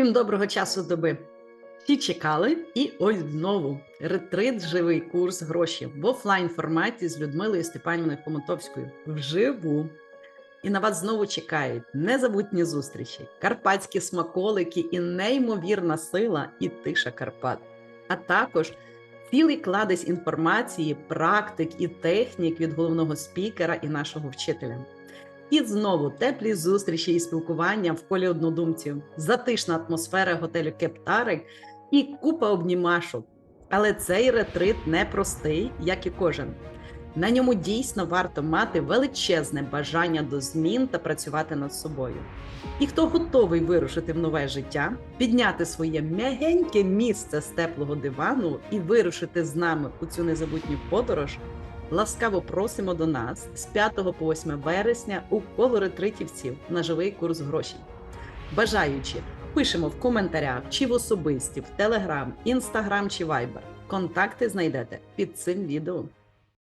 Всім доброго часу доби. Всі чекали, і ось знову ретрит, живий курс гроші в офлайн форматі з Людмилою Степанівною Помотовською вживу. І на вас знову чекають незабутні зустрічі, карпатські смаколики і неймовірна сила і тиша Карпат, а також цілий кладезь інформації, практик і технік від головного спікера і нашого вчителя. І знову теплі зустрічі і спілкування в колі однодумців, затишна атмосфера готелю Кептарик і купа обнімашок. Але цей ретрит непростий, як і кожен. На ньому дійсно варто мати величезне бажання до змін та працювати над собою. І хто готовий вирушити в нове життя, підняти своє м'ягеньке місце з теплого дивану і вирушити з нами у цю незабутню подорож, ласкаво просимо до нас з 5 по 8 вересня у коло ретритівців на живий курс грошей. Бажаючи, пишемо в коментарях чи в особисті, в Телеграм, Інстаграм чи Вайбер. Контакти знайдете під цим відео.